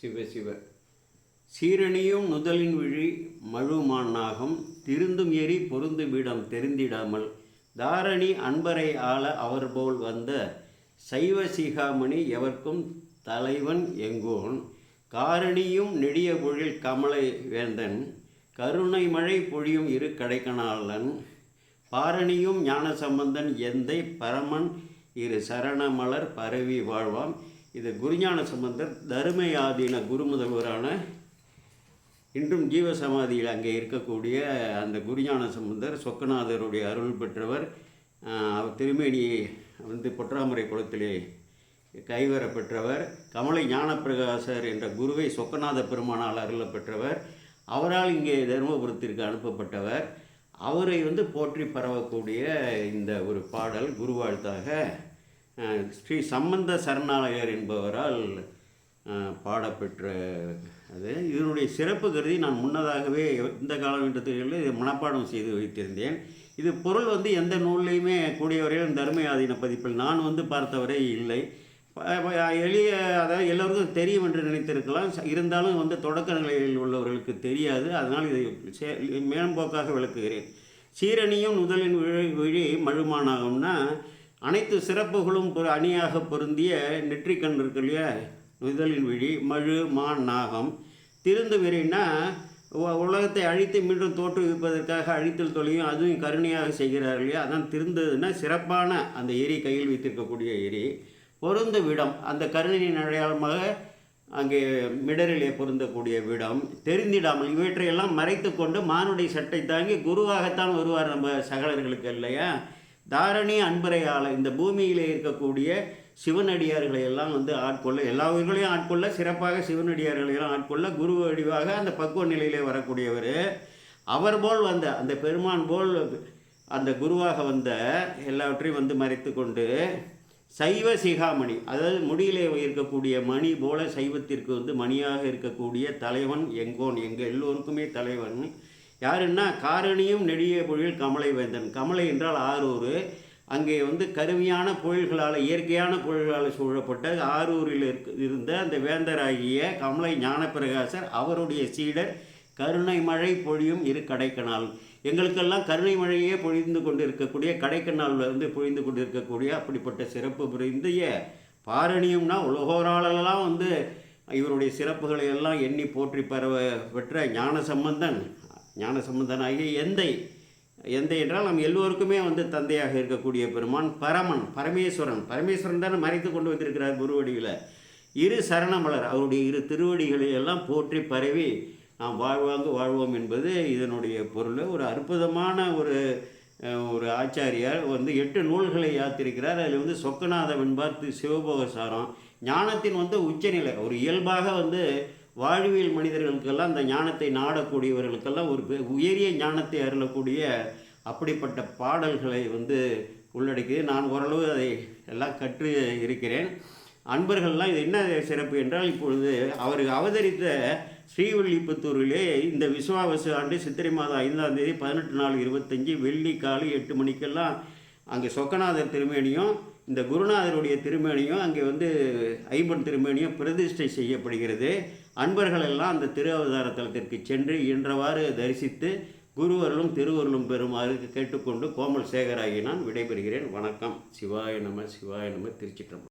சிவ சிவ. சீரணியும் நுதலின் விழி மழுமானாகம் திருந்தும் எரி பொருந்து இடம் தெரிந்திடாமல். தாரணி அன்பரை ஆள அவர்போல் வந்த சைவ சிகாமணி எவர்க்கும் தலைவன் எங்கோன். காரணியும் நெடிய பொழில் கமலை வேந்தன். கருணை மழை பொழியும் இரு கடைக்கணாளன். பாரணியும் ஞானசம்பந்தன் எந்தை பரமன் இரு சரணமலர் பரவி வாழ்வாம். இது குருஞான சம்பந்தர் தருமையாதீன குருமுதல்வரான இன்றும் ஜீவசமாதியில் அங்கே இருக்கக்கூடிய அந்த குருஞான சம்பந்தர் சொக்கநாதருடைய அருள் பெற்றவர் அவர் திருமேனி வந்து பொற்றாமரை குளத்திலே கைவர பெற்றவர் கமலை ஞானப்பிரகாசர் என்ற குருவை சொக்கநாத பெருமானால் அருளப் பெற்றவர் அவரால் இங்கே தருமபுரத்திற்கு அனுப்பப்பட்டவர். அவரை வந்து போற்றி பரவக்கூடிய இந்த ஒரு பாடல் குருவாழ்த்தாக ஸ்ரீ சம்பந்த சரணாலயர் என்பவரால் பாடப்பெற்ற அது. இதனுடைய சிறப்பு கருதி நான் முன்னதாகவே இந்த காலகட்டத்தில் மனப்பாடம் செய்து வைத்திருந்தேன். இது பொருள் வந்து எந்த நூல்லையுமே கூடிய வரையிலும் தர்மயாதீன பதிப்பில் நான் வந்து பார்த்தவரை இல்லை. எளிய அதாவது எல்லோருக்கும் தெரியும் என்று நினைத்திருக்கலாம். இருந்தாலும் வந்து தொடக்க நிலையில் உள்ளவர்களுக்கு தெரியாது. அதனால் இதை சே- மேம்போக்காக விளக்குகிறேன். சீரணியும் முதலின் விழி விழி மழுமானாகும்னா அனைத்து சிறப்புகளும் ஒரு அணியாக பொருந்திய நெற்றிக்கண் இருக்கு இல்லையா? முதலின் விழி மழு மான் நாகம். திருந்து விரின்னா உலகத்தை அழித்து மீண்டும் தோற்றுவிப்பதற்காக அழித்தல் தொழிலையும் அதுவும் கருணையாக செய்கிறார் இல்லையா? அதான் திருந்ததுன்னா சிறப்பான அந்த எரி கையில் வைத்திருக்கக்கூடிய எரி. பொருந்த விடம் அந்த கருணையின் அடையாளமாக அங்கே மிடரிலே பொருந்தக்கூடிய விடம். தெரிந்திடாமல் இவற்றையெல்லாம் மறைத்து கொண்டு மானுடைய சட்டை தாங்கி குருவாகத்தான் வருவார் நம்ம சகலர்களுக்கு இல்லையா? தாரணி அன்பரையாள இந்த பூமியிலே இருக்கக்கூடிய சிவனடியார்களை எல்லாம் வந்து ஆட்கொள்ள எல்லா உயிர்களையும் ஆட்கொள்ள சிறப்பாக சிவனடியார்களையெல்லாம் ஆட்கொள்ள குரு வடிவாக அந்த பக்குவ நிலையிலே வரக்கூடியவர். அவர் போல் வந்த அந்த பெருமான் போல் அந்த குருவாக வந்த எல்லாவற்றையும் வந்து மறைத்து கொண்டு சைவ சிகாமணி அதாவது முடியிலே இருக்கக்கூடிய மணி போல சைவத்திற்கு வந்து மணியாக இருக்கக்கூடிய தலைவன் எங்கோன் எங்கள் எல்லோருக்குமே தலைவன் யாருன்னா காரணியும் நெடிய பொழில் கமலை வேந்தன் கமலை என்றால் ஆரூர் அங்கே வந்து கருமையான பொழில்களால் இயற்கையான பொழில்களால் சூழப்பட்ட ஆரூரில் இருக்க இருந்த அந்த வேந்தராகிய கமலை ஞானப்பிரகாசர் அவருடைய சீடர் கருணை மழை பொழியும் இரு கடைக்கனால். எங்களுக்கெல்லாம் கருணை மழையே பொழிந்து கொண்டு இருக்கக்கூடிய இருந்து வந்து பொழிந்து கொண்டு இருக்கக்கூடிய அப்படிப்பட்ட சிறப்பு புரிந்திய பாரணியம்னா உலகோராளெல்லாம் வந்து இவருடைய சிறப்புகளை எல்லாம் எண்ணி போற்றி பரவ பெற்ற ஞான சம்பந்தன் ஞான சம்பந்தனாகிய எந்தை எந்தை என்றால் நம் எல்லோருக்குமே வந்து தந்தையாக இருக்கக்கூடிய பெருமான் பரமன் பரமேஸ்வரன். பரமேஸ்வரன் தானே மறைத்து கொண்டு வந்திருக்கிறார் குருவடியில் இரு சரணமலர் அவருடைய இரு திருவடிகளை எல்லாம் போற்றி பரவி நாம் வாழ்வாங்க வாழ்வோம் என்பது இதனுடைய பொருள். ஒரு அற்புதமான ஒரு ஒரு ஆச்சாரியார் வந்து எட்டு நூல்களை யாத்திருக்கிறார். அதில் வந்து சொக்கநாத வெண்பார் சிவபோக சிவபோகசாரம் ஞானத்தின் வந்து உச்சநிலை ஒரு இயல்பாக வந்து வாழ்வியல் மனிதர்களுக்கெல்லாம் அந்த ஞானத்தை நாடக்கூடியவர்களுக்கெல்லாம் ஒரு பெ- உயரிய ஞானத்தை அருளக்கூடிய அப்படிப்பட்ட பாடல்களை வந்து உள்ளடக்கியது. நான் ஓரளவு அதை எல்லாம் கற்று இருக்கிறேன். அன்பர்கள்லாம் இது என்ன சிறப்பு என்றால் இப்பொழுது அவர் அவதரித்த ஸ்ரீவில்லிபுத்தூரிலே இந்த விஸ்வாவசு ஆண்டு சித்திரை மாதம் ஐந்தாம் தேதி பதினெட்டு நாள் இருபத்தஞ்சி வெள்ளி காலை எட்டு மணிக்கெல்லாம் அங்கே சொக்கநாதர் திருமேனியும் இந்த குருநாதருடைய திருமேனியும் அங்கே வந்து ஐம்பன் திருமேனியும் பிரதிஷ்டை செய்யப்படுகிறது. அன்பர்கள் எல்லாம் அந்த திரு அவதார தலத்திற்கு சென்று இன்றவாறு தரிசித்து குருவர்களும் திருவருளும் பெறுமாறு கேட்டுக்கொண்டு கோமல் சேகராகி நான் விடைபெறுகிறேன். வணக்கம். சிவாய நம சிவாய நம திருச்சிற்றம்பலம்.